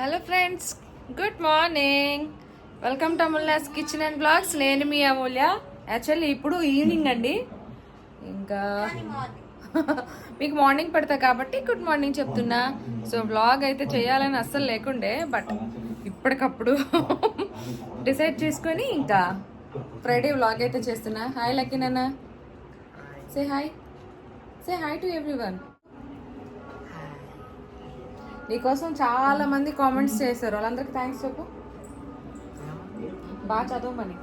Hello friends good morning welcome to Amulya's kitchen and vlogs నేను మీ అమూల్య. Actually ఇప్పుడు evening అండి. ఇంకా మీకు మార్నింగ్ పెడతా కాబట్టి గుడ్ మార్నింగ్ చెప్తున్నా. సో బ్లాగ్ అయితే చేయాలని అస్సలు లేకుండే బట్ ఇప్పటికప్పుడు డిసైడ్ చేసుకొని ఇంకా ఫ్రైడే వ్లాగ్ అయితే చేస్తున్నా. హాయ్ లక్కీ నాన్న say hi say hi to everyone నీకోసం చాలా మంది కామెంట్స్ చేశారు. వాళ్ళందరికీ థ్యాంక్స్ చెప్పు. బాగా చదవమని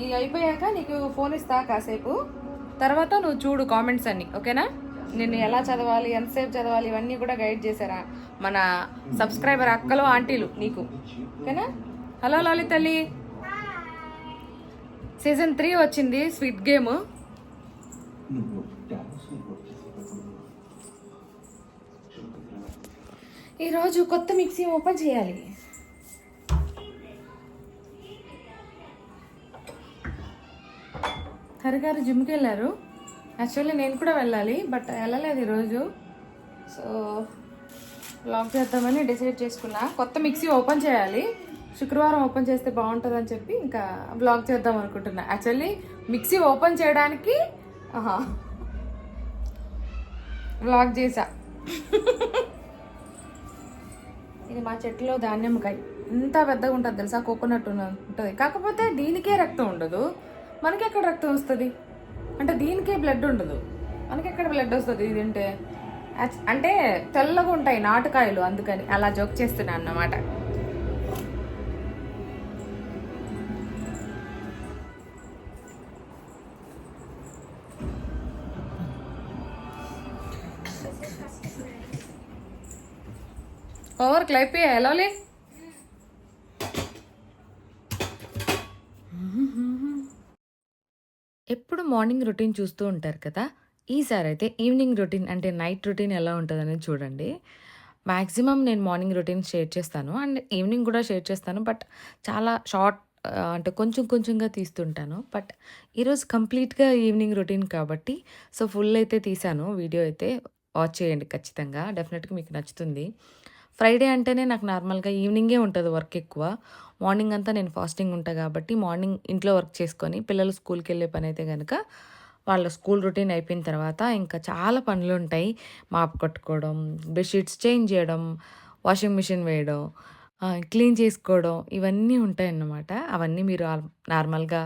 ఈ అయిపోయాక నీకు ఫోన్ ఇస్తా కాసేపు. తర్వాత నువ్వు చూడు కామెంట్స్ అన్ని ఓకేనా? నిన్ను ఎలా చదవాలి ఎంతసేపు చదవాలి ఇవన్నీ కూడా గైడ్ చేశారా మన సబ్స్క్రైబర్ అక్కలు ఆంటీలు నీకు. ఓకేనా? హలో లలితల్లి సీజన్ త్రీ వచ్చింది స్వీట్ గేమ్ ఈరోజు కొత్త మిక్సీ ఓపెన్ చేయాలి. హరిగారు జిమ్కి వెళ్ళారు. యాక్చువల్లీ నేను కూడా వెళ్ళాలి బట్ వెళ్ళలేదు ఈరోజు. సో లాక్ చేద్దామని డిసైడ్ చేసుకున్నా. కొత్త మిక్సీ ఓపెన్ చేయాలి. శుక్రవారం ఓపెన్ చేస్తే బాగుంటుందని చెప్పి ఇంకా బ్లాగ్ చేద్దాం అనుకుంటున్నా. యాక్చువల్లీ మిక్సీ ఓపెన్ చేయడానికి బ్లాగ్ చేసా ఇది మా చెట్టులో ధాన్యంకాయ ఇంత పెద్దగా ఉంటుంది తెలుసా? కోకోనట్ ఉంటుంది. కాకపోతే దీనికే రక్తం ఉండదు. మనకి ఎక్కడ రక్తం వస్తుంది? అంటే దీనికే బ్లడ్ ఉండదు. మనకి ఎక్కడ బ్లడ్ వస్తుంది ఇది తింటే అంటే తెల్లగా ఉంటాయి నాటుకాయలు అందుకని. అలా జోక్ చేస్తున్నాను అన్నమాట ఓవర్కి అయిపోయా ఎలా ఎప్పుడు మార్నింగ్ రొటీన్ చూస్తూ ఉంటారు కదా? ఈసారి అయితే ఈవినింగ్ రొటీన్ అంటే నైట్ రొటీన్ ఎలా ఉంటుందని చూడండి. మ్యాక్సిమం నేను మార్నింగ్ రొటీన్ షేర్ చేస్తాను. అండ్ ఈవినింగ్ కూడా షేర్ చేస్తాను. బట్ చాలా షార్ట్ అంటే కొంచెం కొంచెంగా తీస్తుంటాను. బట్ ఈరోజు కంప్లీట్గా ఈవినింగ్ రొటీన్ కాబట్టి సో ఫుల్ అయితే తీసాను వీడియో అయితే వాచ్ చేయండి ఖచ్చితంగా. డెఫినెట్గా మీకు నచ్చుతుంది. ఫ్రైడే అంటేనే నాకు నార్మల్గా ఈవినింగే ఉంటుంది వర్క్ ఎక్కువ. మార్నింగ్ అంతా నేను ఫాస్టింగ్ ఉంటా కాబట్టి మార్నింగ్ ఇంట్లో వర్క్ చేసుకొని పిల్లలు స్కూల్కి వెళ్ళే పని అయితే కనుక వాళ్ళ స్కూల్ రొటీన్ అయిపోయిన తర్వాత ఇంకా చాలా పనులు ఉంటాయి. మాప్ కట్టుకోవడం బెడ్షీట్స్ చేంజ్ చేయడం వాషింగ్ మిషన్ వేయడం క్లీన్ చేసుకోవడం ఇవన్నీ ఉంటాయన్నమాట. అవన్నీ మీరు నార్మల్గా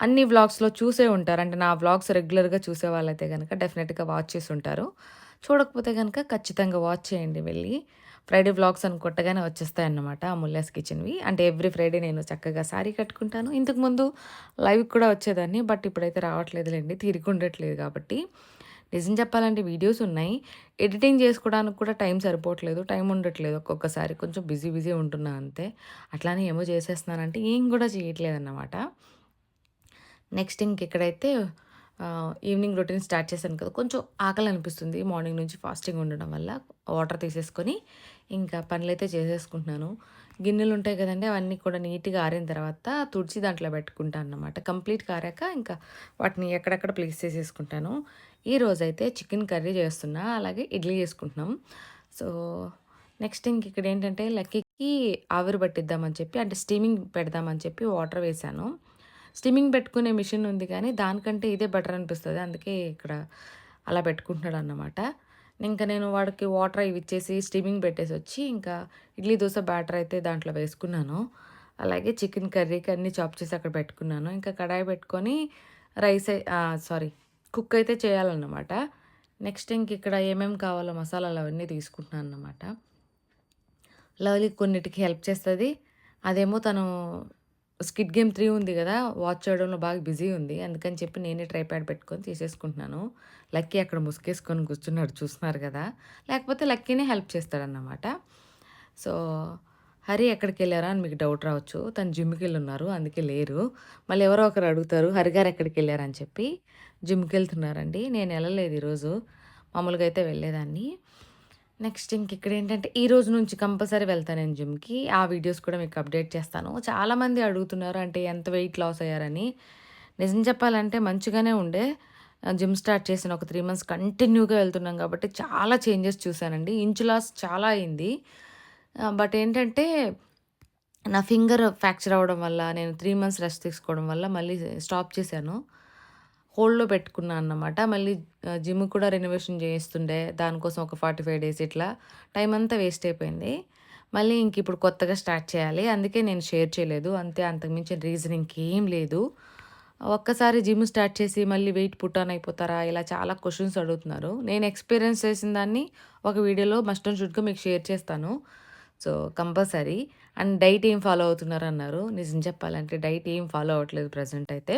అన్ని వ్లాగ్స్లో చూసే ఉంటారు. అంటే నా వ్లాగ్స్ రెగ్యులర్గా చూసే వాళ్ళైతే కనుక డెఫినెట్గా వాచ్ చేసి ఉంటారు. చూడకపోతే కనుక ఖచ్చితంగా వాచ్ చేయండి వెళ్ళి. ఫ్రైడే వ్లాగ్స్ అని కొట్టగానే వచ్చేస్తాయి అన్నమాట అమూల్యాస్ కిచెన్వి. అంటే ఎవ్రీ ఫ్రైడే నేను చక్కగా శారీ కట్టుకుంటాను. ఇంతకుముందు లైవ్ కూడా వచ్చేదాన్ని బట్ ఇప్పుడైతే రావట్లేదులేండి తీరిక ఉండట్లేదు కాబట్టి. నిజం చెప్పాలంటే వీడియోస్ ఉన్నాయి. ఎడిటింగ్ చేసుకోవడానికి కూడా టైం సరిపోవట్లేదు టైం ఉండట్లేదు ఒక్కొక్కసారి. కొంచెం బిజీ బిజీ ఉంటున్నా అంతే. అట్లానే ఏమో చేసేస్తున్నానంటే ఏం కూడా చేయట్లేదు అన్నమాట నెక్స్ట్ ఇంక ఇక్కడైతే ఈవినింగ్ రొటీన్ స్టార్ట్ చేశాను కదా కొంచెం ఆకలి అనిపిస్తుంది మార్నింగ్ నుంచి ఫాస్టింగ్ ఉండడం వల్ల వాటర్ తీసేసుకొని ఇంకా పనులైతే చేసేసుకుంటున్నాను. గిన్నెలు ఉంటాయి కదండి అవన్నీ కూడా నీట్గా ఆరిన తర్వాత తుడిచి దాంట్లో పెట్టుకుంటాను అన్నమాట. కంప్లీట్ కారాక ఇంకా వాటిని ఎక్కడెక్కడ ప్లేస్ చేసేసుకుంటాను. ఈ రోజైతే చికెన్ కర్రీ చేస్తున్నా అలాగే ఇడ్లీ చేసుకుంటున్నాం. సో నెక్స్ట్ ఇంక ఇక్కడ ఏంటంటే లక్కీకి ఆవిరి పట్టిద్దామని చెప్పి అంటే స్టీమింగ్ పెడదామని చెప్పి వాటర్ వేసాను స్టీమింగ్ పెట్టుకునే మిషన్ ఉంది కానీ దానికంటే ఇదే బెటర్ అనిపిస్తుంది. అందుకే ఇక్కడ అలా పెట్టుకుంటున్నాడు అన్నమాట ఇంకా నేను వాడికి వాటర్ ఇవి ఇచ్చేసి స్టీమింగ్ పెట్టేసి వచ్చి ఇంకా ఇడ్లీ దోశ బ్యాటర్ అయితే దాంట్లో వేసుకున్నాను. అలాగే చికెన్ కర్రీకి అన్నీ చాప్ చేసి అక్కడ పెట్టుకున్నాను. ఇంకా కడాయి పెట్టుకొని రైస్ సారీ కుక్ అయితే చేయాలన్నమాట. నెక్స్ట్ ఇంక ఇక్కడ ఏమేమి కావాలో మసాలాలు అవన్నీ తీసుకుంటున్నాను అన్నమాట. లవ్లీ కొన్నిటికి హెల్ప్ చేస్తుంది. అదేమో తను స్కిడ్ గేమ్ త్రీ ఉంది కదా వాచ్ చేయడంలో బాగా బిజీ ఉంది. అందుకని చెప్పి నేనే ట్రైప్యాడ్ పెట్టుకొని తీసేసుకుంటున్నాను. లక్కీ అక్కడ ముసుగేసుకొని కూర్చున్నాడు చూస్తున్నారు కదా. లేకపోతే లక్కీనే హెల్ప్ చేస్తాడన్నమాట. సో హరి ఎక్కడికి వెళ్ళారా అని మీకు డౌట్ రావచ్చు. తను జిమ్కి వెళ్ళి ఉన్నారు అందుకే లేరు. మళ్ళీ ఎవరో ఒకరు అడుగుతారు హరిగారు ఎక్కడికి వెళ్ళారని చెప్పి. జిమ్కి వెళ్తున్నారండి. నేను వెళ్ళలేదు ఈరోజు. మామూలుగా అయితే వెళ్ళేదాన్ని. నెక్స్ట్ ఇంక ఇక్కడ ఏంటంటే ఈ రోజు నుంచి కంపల్సరీ వెళ్తాను నేను జిమ్కి. ఆ వీడియోస్ కూడా మీకు అప్డేట్ చేస్తాను. చాలామంది అడుగుతున్నారు అంటే ఎంత వెయిట్ లాస్ అయ్యారని. నిజం చెప్పాలంటే మంచిగానే ఉండే. జిమ్ స్టార్ట్ చేసిన ఒక త్రీ మంత్స్ కంటిన్యూగా వెళ్తున్నాం కాబట్టి చాలా చేంజెస్ చూశానండి. ఇంచు లాస్ చాలా అయింది. బట్ ఏంటంటే నా ఫింగర్ ఫ్రాక్చర్ అవ్వడం వల్ల నేను త్రీ మంత్స్ రెస్ట్ తీసుకోవడం వల్ల మళ్ళీ స్టాప్ చేశాను. హోల్డ్‌లో పెట్టుకున్నాను అన్నమాట. మళ్ళీ జిమ్ కూడా రెనోవేషన్ చేయిస్తుండే. దానికోసం ఒక 45 డేస్ ఇట్లా టైం అంతా వేస్ట్ అయిపోయింది. మళ్ళీ ఇంక ఇప్పుడు కొత్తగా స్టార్ట్ చేయాలి. అందుకే నేను షేర్ చేయలేదు. అంతే అంతకుమించిన రీజన్ ఇంకేం లేదు. ఒక్కసారి జిమ్ స్టార్ట్ చేసి మళ్ళీ వెయిట్ పుట్ ఆన్ అయిపోతారా? ఇలా చాలా క్వశ్చన్స్ అడుగుతున్నారు. నేను ఎక్స్‌పీరియన్స్ చేసిన దాన్ని ఒక వీడియోలో మస్ట్ అండ్ షుడ్‌గా మీకు షేర్ చేస్తాను. So, compulsory. అండ్ డైట్ ఏం ఫాలో అవుతున్నారు అన్నారు నిజం చెప్పాలంటే డైట్ ఏం ఫాలో అవ్వట్లేదు ప్రజెంట్ అయితే.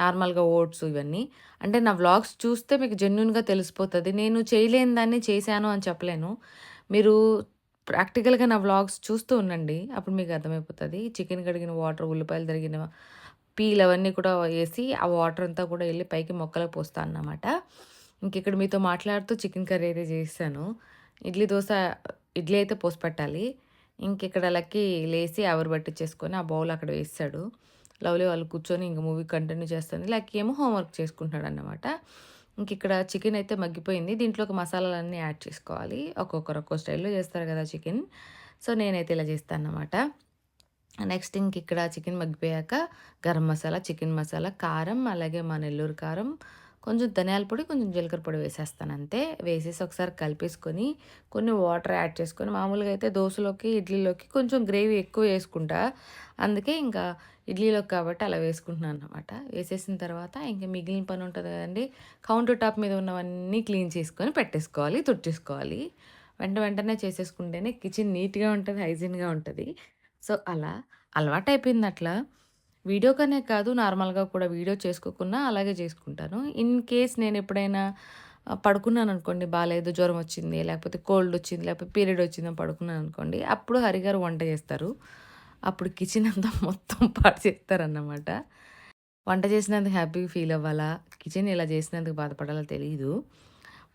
నార్మల్‌గా ఓట్స్ ఇవన్నీ. అంటే నా వ్లాగ్స్ చూస్తే మీకు జెన్యున్గా తెలిసిపోతుంది నేను చేయలేని దాన్ని చేశాను అని చెప్పలేను. మీరు ప్రాక్టికల్‌గా నా వ్లాగ్స్ చూస్తూ ఉండండి. అప్పుడు మీకు అర్థమైపోతుంది చికెన్ కడిగిన వాటర్, ఉల్లిపాయలు తరిగిన పీల్ అవన్నీ కూడా వేసి ఆ వాటర్ అంతా కూడా వెళ్ళి పైకి మొక్కలకు పోస్తాను అన్నమాట. ఇంకిక్కడ మీతో మాట్లాడుతూ చికెన్ కర్రీ అయితే చేసేసాను. ఇడ్లీ, దోశ ఇడ్లీ అయితే పోసి పెట్టాలి. ఇంకిక్కడ లక్కీ లేసి ఆవిరి పట్టించేసుకొని ఆ బౌల్ అక్కడ వేసాడు లవ్లీ వాళ్ళు కూర్చొని ఇంక మూవీ కంటిన్యూ చేస్తుంది. లైక్ ఏమో హోంవర్క్ చేసుకుంటాడన్నమాట ఇంక ఇక్కడ చికెన్ అయితే మగ్గిపోయింది. దీంట్లోకి మసాలాలన్నీ యాడ్ చేసుకోవాలి. ఒక్కొక్కరు ఒక్కో స్టైల్‌లో చేస్తారు కదా చికెన్. సో, నేనైతే ఇలా చేస్తాను అనమాట నెక్స్ట్ ఇంకిక్కడ చికెన్ మగ్గిపోయాక గరం మసాలా, చికెన్ మసాలా, కారం అలాగే మా నెల్లూరు కారం, కొంచెం ధనియాల పొడి, కొంచెం జీలకర్ర పొడి వేసేస్తాను అంతే. వేసేసి ఒకసారి కలిపేసుకొని కొన్ని వాటర్ యాడ్ చేసుకొని మామూలుగా అయితే దోశలోకి ఇడ్లీలోకి కొంచెం గ్రేవీ ఎక్కువ వేసుకుంటా. అందుకే ఇంకా ఇడ్లీలోకి కాబట్టి అలా వేసుకుంటున్నాను అనమాట వేసేసిన తర్వాత ఇంకా మిగిలిన పని ఉంటుంది కదండీ! కౌంటర్ టాప్ మీద ఉన్నవన్నీ క్లీన్ చేసుకొని పెట్టేసుకోవాలి, తుడిచేసుకోవాలి. వెంట వెంటనే చేసేసుకుంటేనే కిచెన్ నీట్‌గా ఉంటుంది హైజీన్‌గా ఉంటుంది సో, అలా అలవాటయిపోయింది అట్లా. వీడియోకనే కాదు నార్మల్‌గా కూడా వీడియో చేసుకోకున్నా అలాగే చేసుకుంటాను. ఇన్ కేస్ నేను ఎప్పుడైనా పడుకున్నాను అనుకోండి బాగాలేదు జ్వరం వచ్చింది, లేకపోతే కోల్డ్ వచ్చింది, లేకపోతే పీరియడ్ వచ్చిందని పడుకున్నాననుకోండి, అప్పుడు హరిగారు వంట చేస్తారు. అప్పుడు కిచెన్ అంతా మొత్తం పాడు చేస్తారన్నమాట. వంట చేసినందుకు హ్యాపీగా ఫీల్ అవ్వాలా? కిచెన్ ఇలా చేసినందుకు బాధపడాలో తెలియదు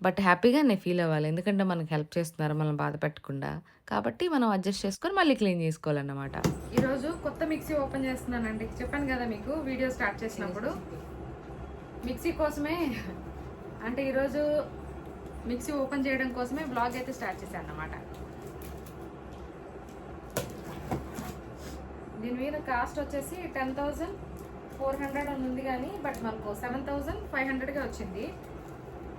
బట్ హ్యాపీగానే ఫీల్ అవ్వాలి. ఎందుకంటే మనకు హెల్ప్ చేస్తున్నారు మనం బాధ పెట్టకుండా. కాబట్టి మనం అడ్జస్ట్ చేసుకొని మళ్ళీ క్లీన్ చేసుకోవాలన్నమాట. ఈరోజు కొత్త మిక్సీ ఓపెన్ చేస్తున్నానండి. చెప్పాను కదా మీకు వీడియో స్టార్ట్ చేసినప్పుడు. మిక్సీ కోసమే అంటే ఈరోజు మిక్సీ ఓపెన్ చేయడం కోసమే బ్లాగ్ అయితే స్టార్ట్ చేశాను అన్నమాట. దీని మీద కాస్ట్ వచ్చేసి టెన్ థౌజండ్ ఫోర్ హండ్రెడ్ అని ఉంది కానీ బట్ మనకు సెవెన్ థౌజండ్ ఫైవ్ హండ్రెడ్గా వచ్చింది.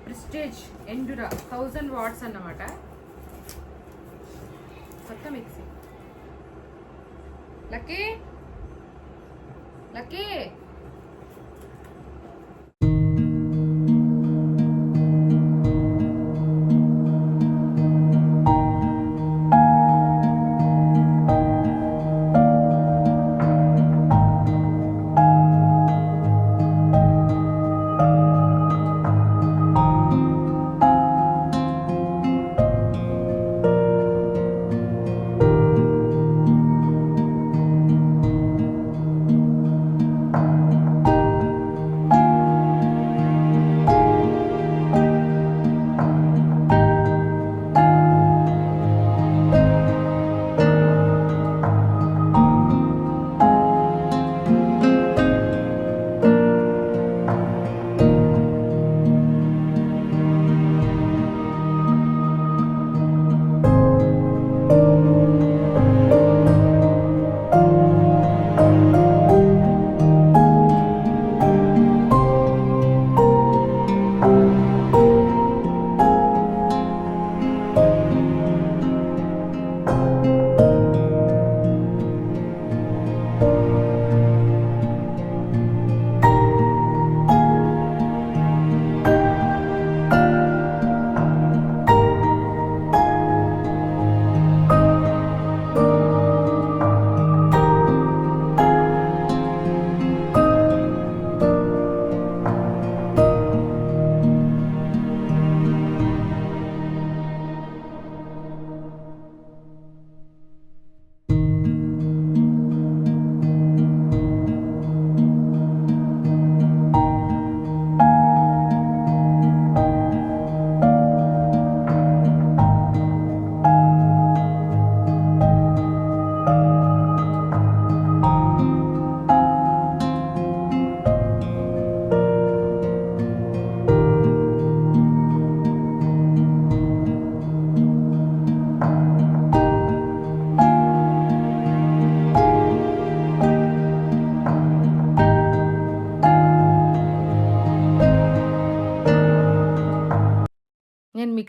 ప్రిస్టేజ్ ఎండురా థౌజండ్ వాట్స్ అన్నమాట. కొత్త mixie. Lucky! Lucky!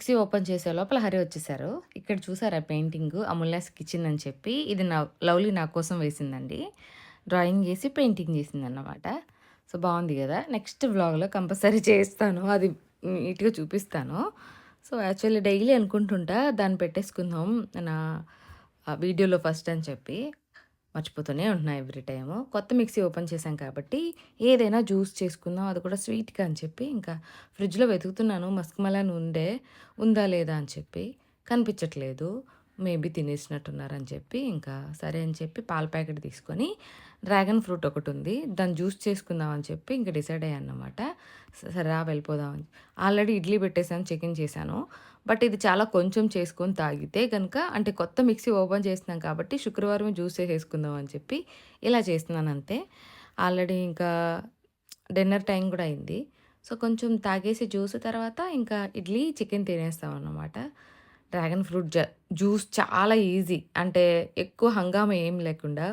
Mixie open చేసే లోపల హరి వచ్చేసారు. ఇక్కడ చూసారా పెయింటింగు 'అమూల్యాస్ కిచెన్' అని చెప్పి ఇది నా లవ్లీ నా కోసం వేసిందండి. డ్రాయింగ్ చేసి పెయింటింగ్ చేసిందన్నమాట. సో, బాగుంది కదా నెక్స్ట్ వ్లాగ్‌లో కంపల్సరీ చేస్తాను. అది నీట్‌గా చూపిస్తాను. సో, యాక్చువల్లీ డైలీ అనుకుంటుంటా దాన్ని పెట్టేసుకుందాం నా వీడియోలో ఫస్ట్ అని చెప్పి. మర్చిపోతూనే ఉంటున్నాను ఎవ్రీ టైము. కొత్త మిక్సీ ఓపెన్ చేశాం కాబట్టి ఏదైనా జ్యూస్ చేసుకుందాం అది కూడా స్వీట్‌గా అని చెప్పి ఇంకా ఫ్రిడ్జ్‌లో వెతుకుతున్నాను మస్క్ మెలన్ ఉండే ఉందా లేదా అని చెప్పి కనిపించట్లేదు. మేబీ తినేసినట్టున్నారని చెప్పి ఇంకా సరే అని చెప్పి పాల ప్యాకెట్ తీసుకొని డ్రాగన్ ఫ్రూట్ ఒకటి ఉంది దాన్ని జ్యూస్ చేసుకుందామని చెప్పి ఇంకా డిసైడ్ అయ్యానన్నమాట. సరే రా వెళ్ళిపోదాం అని. ఆల్రెడీ ఇడ్లీ పెట్టేసాను, చికెన్ చేశాను. బట్ ఇది చాలా కొంచెం చేసుకొని తాగితే కనుక అంటే కొత్త మిక్సీ ఓపెన్ చేసినాం కాబట్టి శుక్రవారం జ్యూస్ చేసేసుకుందాం అని చెప్పి ఇలా చేస్తున్నాను అంతే. ఆల్రెడీ ఇంకా డిన్నర్ టైం కూడా అయింది. సో, కొంచెం తాగేసి జ్యూస్ తర్వాత ఇంకా ఇడ్లీ, చికెన్ తినేస్తామన్నమాట. డ్రాగన్ ఫ్రూట్ జ జ్యూస్ చాలా ఈజీ. అంటే ఎక్కువ హంగామా ఏం లేకుండా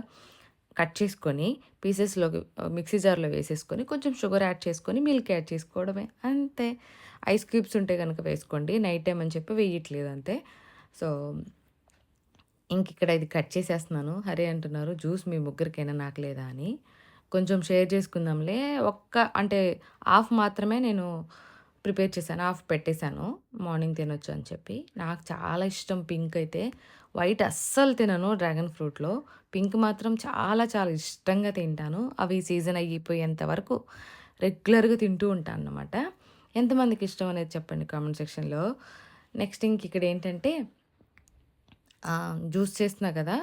కట్ చేసుకొని పీసెస్‌లోకి మిక్సీ జార్‌లో వేసేసుకొని కొంచెం షుగర్ యాడ్ చేసుకొని మిల్క్ యాడ్ చేసుకోవడమే అంతే. ఐస్ క్యూబ్స్ ఉంటే కనుక వేసుకోండి. నైట్ టైం అని చెప్పి వేయట్లేదు అంతే. సో, ఇంకిక్కడ ఇది కట్ చేసేస్తున్నాను. హరే అంటున్నారు జ్యూస్ మీ ముగ్గురికైనా నాకు లేదా అని. కొంచెం షేర్ చేసుకుందాంలే ఒక్క అంటే హాఫ్ మాత్రమే నేను ప్రిపేర్ చేశాను. ఆఫ్ పెట్టేసాను. మార్నింగ్ తినొచ్చు అని చెప్పి. నాకు చాలా ఇష్టం పింక్ అయితే. వైట్ అస్సలు తినను డ్రాగన్ ఫ్రూట్‌లో. పింక్ మాత్రం చాలా చాలా ఇష్టంగా తింటాను. అవి సీజన్ అయిపోయేంత వరకు రెగ్యులర్‌గా తింటూ ఉంటాను అనమాట ఎంతమందికి ఇష్టం అనేది చెప్పండి కామెంట్ సెక్షన్‌లో. నెక్స్ట్ ఇంక ఇక్కడ ఏంటంటే జ్యూస్ చేస్తున్నా కదా!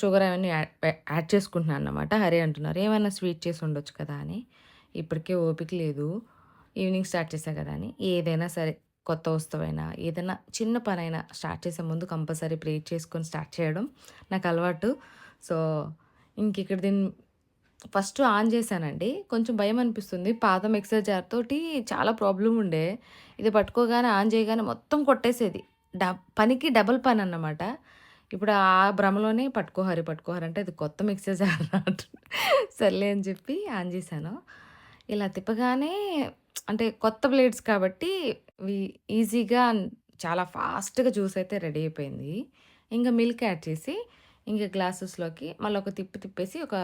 షుగర్ అవన్నీ యాడ్ యాడ్ చేసుకుంటున్నాను అన్నమాట. హరే అంటున్నారు ఏమైనా స్వీట్ చేసి ఉండొచ్చు కదా అని. ఇప్పటికే ఓపిక లేదు. ఈవినింగ్ స్టార్ట్ చేసా కదా అని. ఏదైనా సరే కొత్త వస్తువైనా ఏదైనా చిన్న పనైనా స్టార్ట్ చేసే ముందు కంపల్సరీ ప్రే చేసుకొని స్టార్ట్ చేయడం నాకు అలవాటు. సో, ఇంకిక్కడ దీన్ని ఫస్ట్ ఆన్ చేశానండి. కొంచెం భయం అనిపిస్తుంది. పాత మిక్సర్ జార్ తోటి చాలా ప్రాబ్లం ఉండే. ఇది పట్టుకోగానే ఆన్ చేయగానే మొత్తం కొట్టేసేది. డ పనికి డబుల్ పని అన్నమాట. ఇప్పుడు ఆ భ్రమలోనే పట్టుకోహారి హరి, అంటే ఇది కొత్త మిక్సర్ జార్ సర్లే అని చెప్పి ఆన్ చేశాను. ఇలా తిప్పగానే అంటే కొత్త బ్లేడ్స్ కాబట్టి ఇవి ఈజీగా చాలా ఫాస్ట్‌గా జ్యూస్ అయితే రెడీ అయిపోయింది. ఇంక మిల్క్ యాడ్ చేసి ఇంక గ్లాసెస్‌లోకి మళ్ళీ ఒక తిప్పి తిప్పేసి ఒక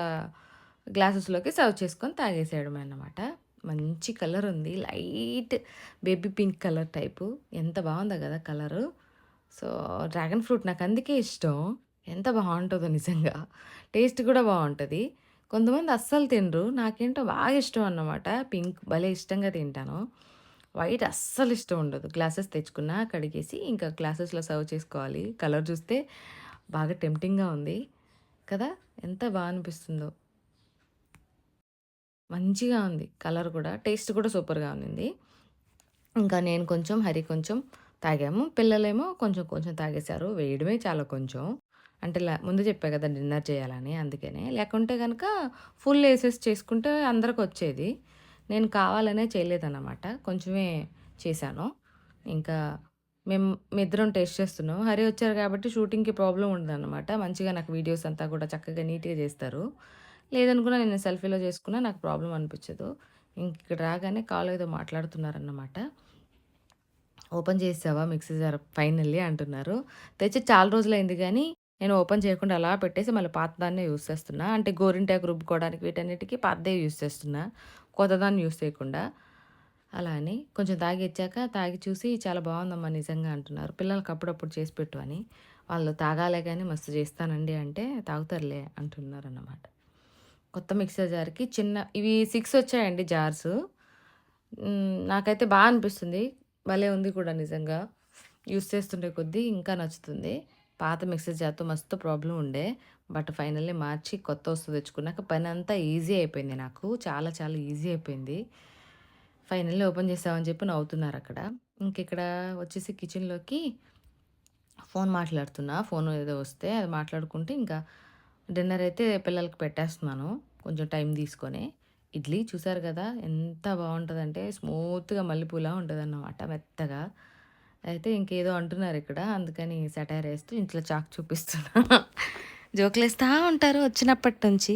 గ్లాసెస్‌లోకి సర్వ్ చేసుకొని తాగేసేయడమే అన్నమాట. మంచి కలర్ ఉంది. Light baby pink colour type. ఎంత బావుందో కదా కలరు. సో, డ్రాగన్ ఫ్రూట్ నాకు అందుకే ఇష్టం. ఎంత బావుంటదో నిజంగా. టేస్ట్ కూడా బావుంటది. కొంతమంది అస్సలు తినరు. నాకేంటో బాగా ఇష్టం అన్నమాట. పింక్ భలే ఇష్టంగా తింటాను. వైట్ అస్సలు ఇష్టం ఉండదు. గ్లాసెస్ తెచ్చుకున్నా కడిగేసి ఇంకా గ్లాసెస్‌లో సర్వ్ చేసుకోవాలి. కలర్ చూస్తే బాగా టెంప్టింగ్‌గా ఉంది. కదా! ఎంత బాగా అనిపిస్తుందో. మంచిగా ఉంది కలర్ కూడా. టేస్ట్ కూడా సూపర్‌గా ఉన్నింది. ఇంకా నేను కొంచెం, హరి కొంచెం తాగాము. పిల్లలేమో కొంచెం కొంచెం తాగేశారు. వేయడమే చాలా కొంచెం. అంటే లే ముందు చెప్పా కదా డిన్నర్ చేయాలని అందుకనే. లేకుంటే కనుక ఫుల్ ఏసేసి చేసుకుంటే అందరికి వచ్చేది నేను కావాలనే చేయలేదన్నమాట. కొంచెమే చేశాను. ఇంకా మేము ఇద్దరం టేస్ట్ చేస్తున్నాం. హరి వచ్చారు కాబట్టి షూటింగ్‌కి ప్రాబ్లం ఉండదన్నమాట. మంచిగా నాకు వీడియోస్ అంతా కూడా చక్కగా నీట్‌గా చేస్తారు. లేదనుకున్నా నేను సెల్ఫీలో చేసుకున్నా నాకు ప్రాబ్లం అనిపించదు. ఇంక ఇక్కడ రాగానే కాల్ ఏదో మాట్లాడుతున్నారన్నమాట. ఓపెన్ చేసావా మిక్సీ జార్ ఫైనల్లీ అంటున్నారు. తెచ్చి చాలా రోజులైంది కానీ నేను ఓపెన్ చేయకుండా అలా పెట్టేసి మళ్ళీ పాతదాన్నే యూస్ చేస్తున్నా. అంటే గోరింటాకు రుబ్బుకోవడానికి వీటన్నిటికీ పాతదే యూస్ చేస్తున్నా. కొత్తదాన్ని యూస్ చేయకుండా. అలా అని కొంచెం తాగి ఇచ్చాక తాగి చూసి చాలా బాగుందమ్మా నిజంగా అంటున్నారు. పిల్లలకి అప్పుడప్పుడు చేసి పెట్టు అని. వాళ్ళు తాగాలే కానీ మస్తు చేస్తానండి అంటే తాగుతారులే అంటున్నారు అన్నమాట కొత్త మిక్సర్ జార్‌కి చిన్న ఇవి సిక్స్ వచ్చాయండి జార్స్. నాకైతే బాగా అనిపిస్తుంది. భలే ఉంది కూడా నిజంగా. యూస్ చేస్తుండే కొద్దీ ఇంకా నచ్చుతుంది. పాత మిక్సర్ జార్‌తో మస్తు ప్రాబ్లం ఉండే. బట్ ఫైనల్లీ మార్చి కొత్త వస్తువు తెచ్చుకున్నాక పని అంతా ఈజీ అయిపోయింది నాకు. చాలా చాలా ఈజీ అయిపోయింది. ఫైనల్లీ ఓపెన్ చేసామని చెప్పి నవ్వుతున్నారక్కడ. ఇంకిక్కడ వచ్చేసి కిచెన్‌లోకి ఫోన్ మాట్లాడుతున్నా. ఫోన్ ఏదో వస్తే అది మాట్లాడుకుంటే ఇంకా డిన్నర్ అయితే పిల్లలకి పెట్టేస్తున్నాను. కొంచెం టైం తీసుకొని. ఇడ్లీ చూసారు కదా! ఎంత బాగుంటుందంటే స్మూత్‌గా మల్లెపూలా ఉంటదన్నమాట మెత్తగా. అయితే ఇంకేదో అంటున్నారు ఇక్కడ. అందుకని సెటైర్ వేస్తూ ఇంట్లో చాక్ చూపిస్తున్నా. జోకులేస్తా ఉంటారు వచ్చినప్పటి నుంచి.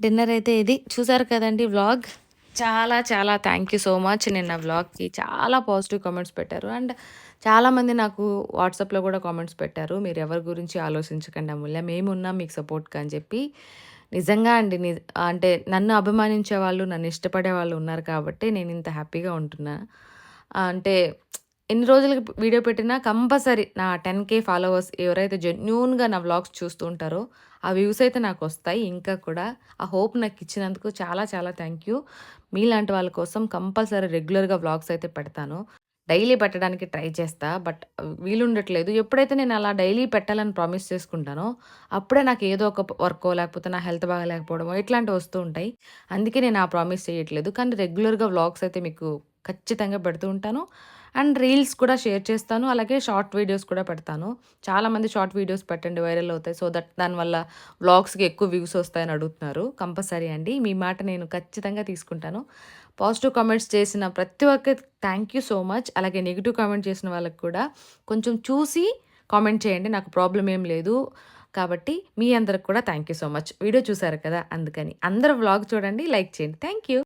డిన్నర్ అయితే ఇది. చూసారు కదండి వ్లాగ్. చాలా చాలా థ్యాంక్ యూ సో మచ్ నిన్న వ్లాగ్‌కి చాలా పాజిటివ్ కామెంట్స్ పెట్టారు. అండ్ చాలామంది నాకు వాట్సాప్‌లో కూడా కామెంట్స్ పెట్టారు. మీరు ఎవరి గురించి ఆలోచించకండి అమూల్య. మేమున్నాం మీకు సపోర్ట్‌గా అని చెప్పి. నిజంగా అండి. ని అంటే నన్ను అభిమానించే వాళ్ళు, నన్ను ఇష్టపడే వాళ్ళు ఉన్నారు కాబట్టి నేను ఇంత హ్యాపీగా ఉంటున్నా. అంటే ఎన్ని రోజులకి వీడియో పెట్టినా కంపల్సరీ నా టెన్ కే ఫాలోవర్స్ ఎవరైతే జెన్యూన్‌గా నా వ్లాగ్స్ చూస్తూ ఉంటారో, ఆ వ్యూస్ అయితే నాకు వస్తాయి ఇంకా కూడా. ఆ హోప్ నాకు ఇచ్చినందుకు చాలా చాలా థ్యాంక్ యూ. మీలాంటి వాళ్ళ కోసం కంపల్సరీ రెగ్యులర్‌గా వ్లాగ్స్ అయితే పెడతాను. డైలీ పెట్టడానికి ట్రై చేస్తా. బట్ వీలుండట్లేదు. ఎప్పుడైతే నేను అలా డైలీ పెట్టాలని ప్రామిస్ చేసుకుంటానో, అప్పుడే నాకు ఏదో ఒక వర్క్ వర్కో లేకపోతే నా హెల్త్ బాగాలేకపోవడమో ఇట్లాంటివి వస్తూ ఉంటాయి. అందుకే నేను ఆ ప్రామిస్ చేయట్లేదు. కానీ రెగ్యులర్‌గా వ్లాగ్స్ అయితే మీకు ఖచ్చితంగా పెడుతూ ఉంటాను. అండ్ రీల్స్ కూడా షేర్ చేస్తాను. అలాగే షార్ట్ వీడియోస్ కూడా పెడతాను. చాలామంది షార్ట్ వీడియోస్ పెట్టండి వైరల్ అవుతాయి. సో దట్ దానివల్ల వ్లాగ్స్‌కి ఎక్కువ వ్యూస్ వస్తాయని అడుగుతున్నారు. కంపల్సరీ అండి. మీ మాట నేను ఖచ్చితంగా తీసుకుంటాను. పాజిటివ్ కామెంట్స్ చేసిన ప్రతి ఒక్కరికి థ్యాంక్ యూ సో మచ్. అలాగే నెగిటివ్ కామెంట్ చేసిన వాళ్ళకి కూడా కొంచెం చూసి కామెంట్ చేయండి. నాకు ప్రాబ్లం ఏం లేదు. కాబట్టి మీ అందరికి కూడా thank you so much. Video చూసారు కదా! అందుకని. అందరూ వ్లాగ్ చూడండి, లైక్ చేయండి. Thank you.